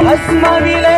भस्मविले